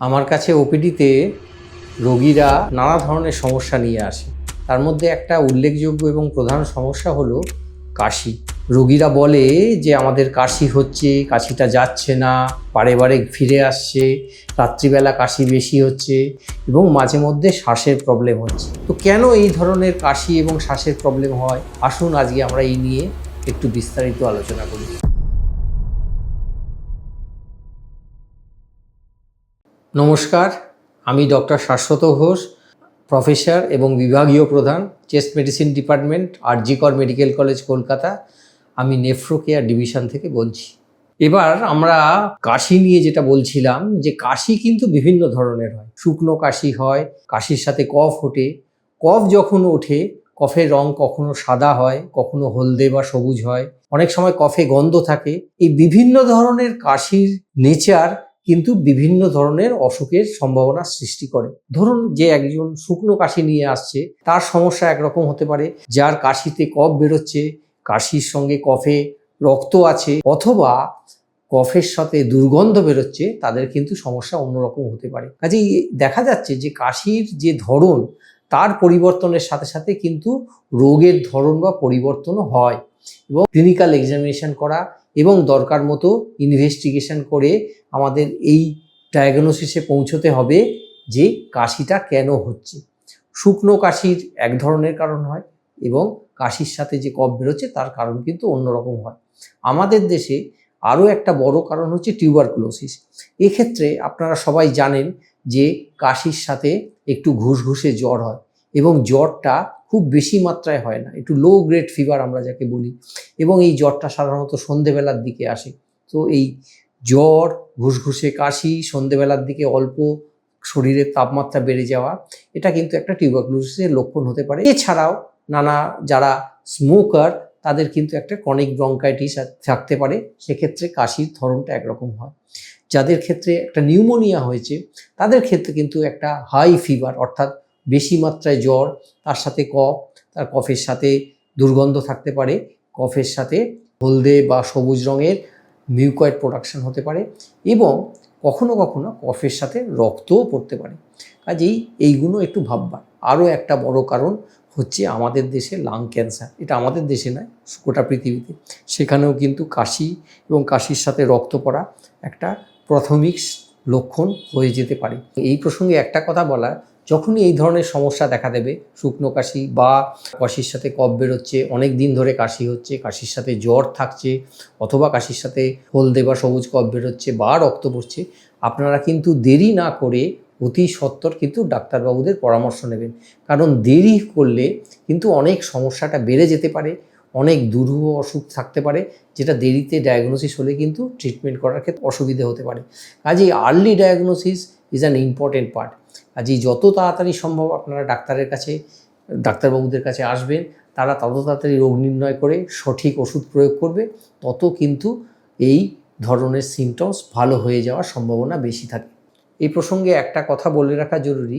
আমার কাছে ওপিডিতে রোগীরা নানা ধরনের সমস্যা নিয়ে আসে। তার মধ্যে একটা উল্লেখযোগ্য এবং প্রধান সমস্যা হলো কাশি। রোগীরা বলে যে, আমাদের কাশি হচ্ছে, কাশিটা যাচ্ছে না, বারে বারে ফিরে আসছে, রাত্রিবেলা কাশি বেশি হচ্ছে এবং মাঝে মধ্যে শ্বাসের প্রবলেম হচ্ছে। তো কেন এই ধরনের কাশি এবং শ্বাসের প্রবলেম হয়? আসুন আজকে আমরা এই নিয়ে একটু বিস্তারিত আলোচনা করি। নমস্কার, আমি ডক্টর শাশ্বত ঘোষ, প্রফেসর এবং বিভাগীয় প্রধান, চেস্ট মেডিসিন ডিপার্টমেন্ট আর জিকর মেডিকেল কলেজ কলকাতা। আমি নেফ্রো কেয়ার ডিভিশন থেকে বলছি। এবার আমরা কাশি নিয়ে যেটা বলছিলাম, যে কাশি কিন্তু বিভিন্ন ধরনের হয়। শুকনো কাশি হয়, কাশির সাথে কফ ওঠে। কফ যখন ওঠে, কফের রং কখনো সাদা হয়, কখনো হলদে বা সবুজ হয়। অনেক সময় কফে গন্ধ থাকে। এই বিভিন্ন ধরনের কাশির নেচার কিন্তু বিভিন্ন ধরনের অসুখের সম্ভাবনা সৃষ্টি করে। ধরুন যে একজন শুকনো কাশি নিয়ে আসছে, তার সমস্যা একরকম হতে পারে, যার কাশিতে কফ বেরোচ্ছে, কাশির সঙ্গে কফে রক্ত আছে, অথবা কফের সাথে দুর্গন্ধ বেরোচ্ছে, তাদের কিন্তু সমস্যা অন্যরকম হতে পারে। কাজেই দেখা যাচ্ছে যে কাশির যে ধরন, তার পরিবর্তনের সাথে সাথে কিন্তু রোগের ধরন বা পরিবর্তনও হয়। এবং ক্লিনিক্যাল এক্সামিনেশন করা এবং দরকার মতো ইনভেস্টিগেশন করে আমাদের এই ডায়াগনোসিসে পৌঁছতে হবে যে কাশিটা কেন হচ্ছে। শুকনো কাশির এক ধরনের কারণ হয় এবং কাশির সাথে যে কফ বেরোচ্ছে তার কারণ কিন্তু অন্যরকম হয়। আমাদের দেশে আরও একটা বড় কারণ হচ্ছে টিউবারকুলোসিস এক্ষেত্রে আপনারা সবাই জানেন যে কাশির সাথে একটু ঘুষঘুষে জ্বর হয় এবং জ্বরটা খুব বেশি মাত্রায় হয় না। একটু লো গ্রেড ফিভার আমরা যাকে বলি। এবং এই জ্বরটা সাধারণত সন্ধেবেলার দিকে আসে। তো এই জ্বর, ঘুষঘুষে কাশি, সন্ধেবেলার দিকে অল্প শরীরের তাপমাত্রা বেড়ে যাওয়া, এটা কিন্তু একটা টিউবারকুলোসিসের লক্ষণ হতে পারে। এছাড়াও নানা যারা স্মোকার তাদের কিন্তু একটা ক্রনিক ব্রঙ্কাইটিস থাকতে পারে। সেক্ষেত্রে কাশির ধরনটা একরকম হয়। যাদের ক্ষেত্রে একটা নিউমোনিয়া হয়েছে, তাদের ক্ষেত্রে কিন্তু একটা হাই ফিভার অর্থাৎ বেশি মাত্রায় জ্বর, তার সাথে কফ, তার কফের সাথে দুর্গন্ধ থাকতে পারে। কফের সাথে হলদে বা সবুজ রঙের মিউকয়েড প্রোডাকশন হতে পারে এবং কখনো কখনো কফের সাথে রক্তও পড়তে পারে। কাজেই এইগুলো একটু ভাববার। আরও একটা বড় কারণ হচ্ছে আমাদের দেশে লাং ক্যান্সার এটা আমাদের দেশে নয়, গোটা পৃথিবীতে। সেখানেও কিন্তু কাশি এবং কাশির সাথে রক্ত পড়া একটা প্রাথমিক লক্ষণ হয়ে যেতে পারে। এই প্রসঙ্গে একটা কথা বলার যখনই এই ধরনের সমস্যা দেখা দেবে, শুকনো কাশি বা কাশির সাথে কফ বেরোচ্ছে, অনেক দিন ধরে কাশি হচ্ছে, কাশির সাথে জ্বর থাকছে অথবা কাশির সাথে হলদে বা সবুজ কফ বেরোচ্ছে বা রক্ত পড়ছে, আপনারা কিন্তু দেরি না করে অতি সত্বর কিন্তু ডাক্তারবাবুদের পরামর্শ নেবেন। কারণ দেরি করলে কিন্তু অনেক সমস্যাটা বেড়ে যেতে পারে, অনেক দুরূহ অসুখ থাকতে পারে, যেটা দেরিতে ডায়াগনোসিস হলে কিন্তু ট্রিটমেন্ট করার ক্ষেত্রে অসুবিধে হতে পারে। কাজেই early diagnosis is an important part কাজেই যত তাড়াতাড়ি সম্ভব আপনারা ডাক্তারের কাছে, ডাক্তারবাবুদের কাছে আসবেন, তারা তত তাড়াতাড়ি রোগ নির্ণয় করে সঠিক ওষুধ প্রয়োগ করবে, তত কিন্তু এই ধরনের সিমটমস ভালো হয়ে যাওয়ার সম্ভাবনা বেশি থাকে। এই প্রসঙ্গে একটা কথা বলে রাখা জরুরি,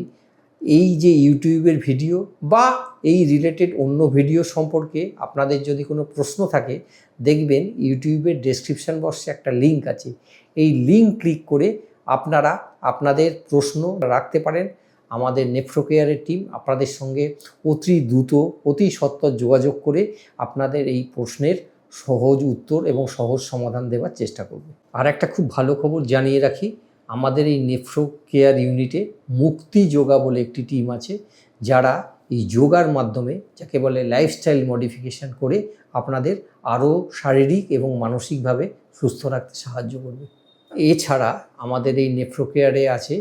এই যে ইউটিউবের ভিডিও বা এই রিলেটেড অন্য ভিডিও সম্পর্কে আপনাদের যদি কোনো প্রশ্ন থাকে, দেখবেন ইউটিউবের ডেসক্রিপশন বক্সে একটা লিঙ্ক আছে। এই লিঙ্ক ক্লিক করে আপনারা আপনাদের প্রশ্ন রাখতে পারেন। আমাদের নেফ্রোকেয়ারের টিম আপনাদের সঙ্গে অতি দ্রুত, অতি সত্বর যোগাযোগ করে আপনাদের এই প্রশ্নের সহজ উত্তর এবং সহজ সমাধান দেওয়ার চেষ্টা করবে। আর একটা খুব ভালো খবর জানিয়ে রাখি, আমাদের এই নেফ্রো কেয়ার ইউনিটে মুক্তি যোগা বলে একটি টিম আছে, যারা এই যোগার মাধ্যমে, যাকে বলে লাইফস্টাইল মডিফিকেশন করে আপনাদের আরও শারীরিক এবং মানসিকভাবে সুস্থ রাখতে সাহায্য করবে। এছাড়া আমাদের এই নেফ্রোকেয়ারে আছে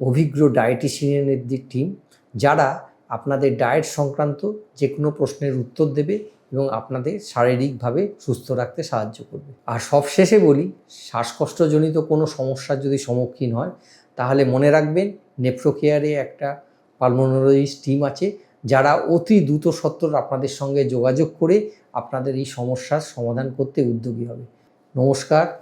অভিজ্ঞ ডায়েটিশিয়ানের টিম যারা আপনাদের ডায়েট সংক্রান্ত যে কোনো প্রশ্নের উত্তর দেবে এবং আপনাদের শারীরিকভাবে সুস্থ রাখতে সাহায্য করবে। আর সবশেষে বলি, শ্বাসকষ্টজনিত কোনো সমস্যার যদি সম্মুখীন হয়, তাহলে মনে রাখবেন নেফ্রোকেয়ারে একটা পালমোনোলজিস্ট টিম আছে, যারা অতি দ্রুত সত্তর আপনাদের সঙ্গে যোগাযোগ করে আপনাদের এই সমস্যার সমাধান করতে উদ্যোগী হবে। নমস্কার।